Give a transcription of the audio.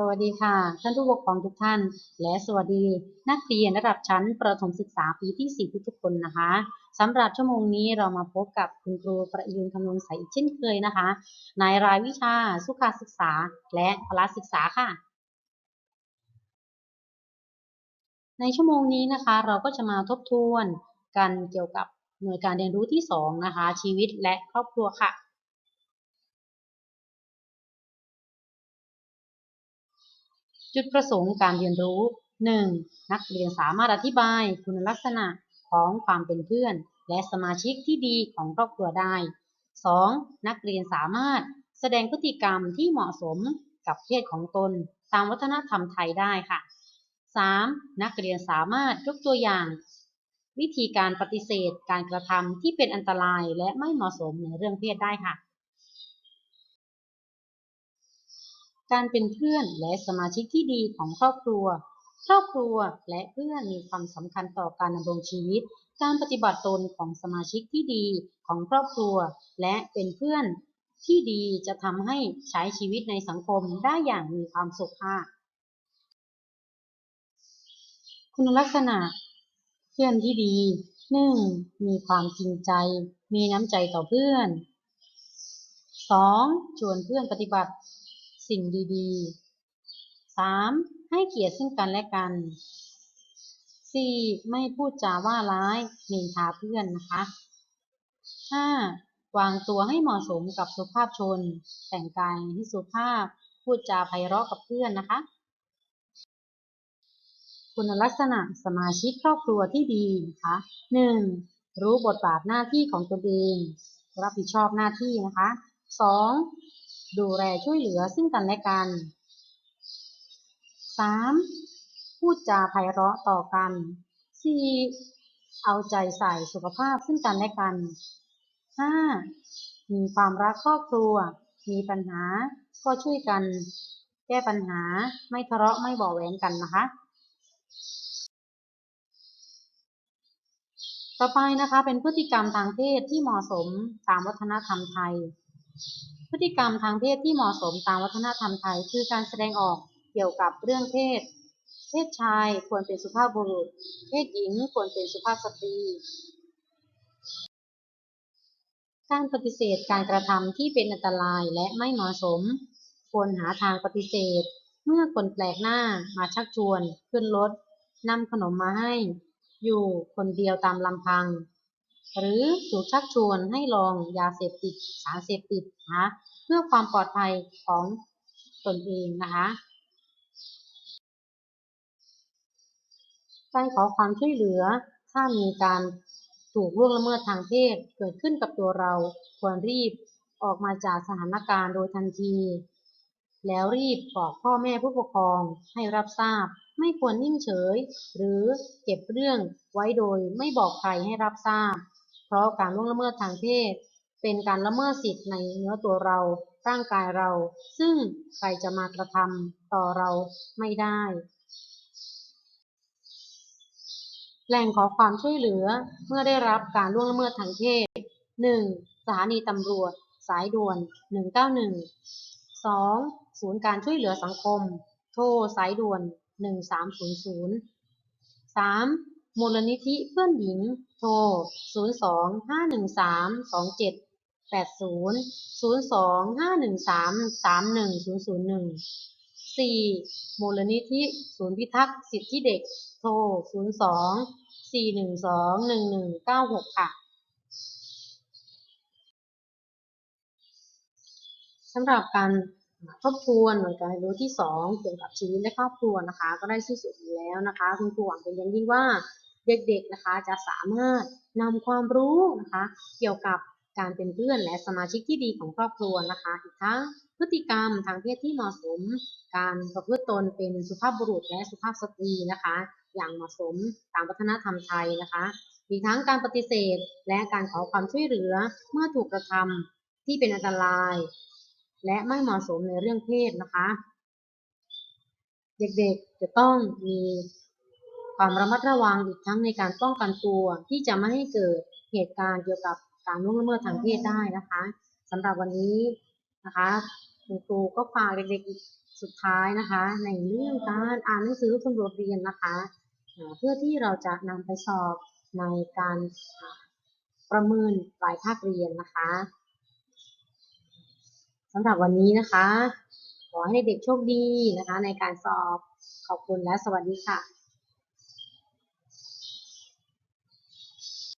สวัสดีค่ะ ท่านผู้ปกครองทุกท่าน และสวัสดีนักเรียนระดับชั้นประถมศึกษาปีที่ 4 ทุกคนนะคะสำหรับชั่วโมงนี้เรามาพบกับคุณครูประยุนคำนวณใสอีกเช่นเคยนะคะ ในรายวิชาสุขศึกษาและพละศึกษาค่ะ ในชั่วโมงนี้นะคะ เราก็จะมาทบทวนกันเกี่ยวกับหน่วยการเรียนรู้ที่ 2 นะคะ ชีวิตและครอบครัวค่ะ จุดประสงค์การเรียนรู้ 1. นักเรียนสามารถอธิบายคุณลักษณะของความเป็นเพื่อน และสมาชิกที่ดีของครอบครัวได้ 2. นักเรียนสามารถแสดงพฤติกรรมที่เหมาะสมกับเพศของตน ตามวัฒนธรรมไทยได้ค่ะ 3. นักเรียนสามารถยกตัวอย่าง วิธีการปฏิเสธการกระทำที่เป็นอันตรายและไม่เหมาะสมในเรื่องเพศได้ค่ะ การเป็นเพื่อนและสมาชิกที่ดีของครอบครัว ครอบครัวและเพื่อนมีความสำคัญต่อการดำรงชีวิต การปฏิบัติตนของสมาชิกที่ดีของครอบครัว และเป็นเพื่อนที่ดีจะทำให้ใช้ชีวิตในสังคมได้อย่างมีความสุขค่ะคุณลักษณะ เพื่อนที่ดี 1. มีความจริงใจ มีน้ำใจต่อเพื่อน 2. ชวนเพื่อนปฏิบัติ สิ่งดีๆ 3. ให้เกียรติซึ่งกันและกัน 4. ไม่พูดจาว่าร้ายนินทาเพื่อนนะคะ 5. วางตัวให้เหมาะสมกับสุภาพชน แต่งกายให้สุภาพ พูดจาไพเราะกับเพื่อนนะคะ คุณลักษณะสมาชิกครอบครัวที่ดีนะคะ 1. รู้บทบาทหน้าที่ของตนเอง รับผิดชอบหน้าที่นะคะ 2. ดูแลช่วยเหลือซึ่งกันและกัน 3. พูดจาไพเราะต่อกัน 4. เอาใจใส่สุขภาพซึ่งกันและกัน 5. มีความรักครอบครัว มีปัญหาก็ช่วยกัน แก้ปัญหาไม่ทะเลาะไม่บาะแหวงกันนะคะ ต่อไปนะคะเป็นพฤติกรรมทางเพศที่เหมาะสมตามวัฒนธรรมไทย พฤติกรรมทางเพศที่เหมาะสมตามวัฒนธรรมไทย คือการแสดงออกเกี่ยวกับเรื่องเพศ เพศชายควรเป็นสุภาพบุรุษ เพศหญิงควรเป็นสุภาพสตรี การปฏิเสธการกระทำที่เป็นอันตรายและไม่เหมาะสม ควรหาทางปฏิเสธ เมื่อคนแปลกหน้ามาชักชวน ขึ้นรถนำขนมมาให้ อยู่คนเดียวตามลำพัง หรือถูกชักชวนให้ลองยาเสพติดสารเสพติดนะคะเพื่อความปลอดภัยของตนเองนะคะการขอความช่วยเหลือถ้ามีการถูกล่วงละเมิดทางเพศเกิดขึ้นกับตัวเราควรรีบออกมาจากสถานการณ์โดยทันที แล้วรีบบอกพ่อแม่ผู้ปกครองให้รับทราบ ไม่ควรนิ่งเฉย หรือเก็บเรื่องไว้โดยไม่บอกใครให้รับทราบ เพราะการล่วงละเมิดทางเพศ เป็นการละเมิดสิทธิ์ในเนื้อตัวเรา ร่างกายเรา ซึ่งใครจะมากระทำต่อเราไม่ได้ แหล่งขอความช่วยเหลือเมื่อได้รับการล่วงละเมิดทางเพศ 1. สถานีตำรวจ สายด่วน 191 2. ศูนย์การช่วยเหลือสังคม โทรสายด่วน 1300 3. มูลนิธิเพื่อนหญิง โทร 02 513 27 80 02 513 31 001 4. มูลนิธิศูนย์พิทักษ์สิทธิเด็ก โทร 02 412 1196 ค่ะสำหรับการทบทวนหน่วยการเรียนรู้ที่ 2 เกี่ยวกับชีวิตและครอบครัวนะคะ ก็ได้สิ้นสุดแล้วนะคะ คุณครูหวังเป็นอย่างยิ่งว่า เด็กๆนะคะจะสามารถนำความรู้นะคะเกี่ยวกับการเป็นเพื่อนและสมาชิกที่ดีของครอบครัวนะคะอีกทั้งพฤติกรรมทางเพศที่เหมาะสม การประพฤติตนเป็นสุภาพบุรุษและสุภาพสตรีนะคะ อย่างเหมาะสมตามวัฒนธรรมไทยนะคะอีกทั้งการปฏิเสธและการขอความช่วยเหลือเมื่อถูกกระทำที่เป็นอันตราย และไม่เหมาะสมในเรื่องเพศนะคะ เด็กๆจะต้องมี ความระมัดระวังอีกทั้งในการป้องกันตัวที่จะไม่ให้เกิดเหตุการณ์เกี่ยวกับการล่วงละเมิดทางเพศได้นะคะสำหรับวันนี้นะคะคุณครูก็ฝากเด็กๆอีกสุดท้ายนะคะ ในเรื่องการอ่านหนังสือสำรวจเรียนนะคะ เพื่อที่เราจะนำไปสอบในการประเมินปลายภาคเรียนนะคะสำหรับวันนี้นะคะ ขอให้เด็กโชคดีนะคะ ในการสอบขอบคุณและสวัสดีค่ะ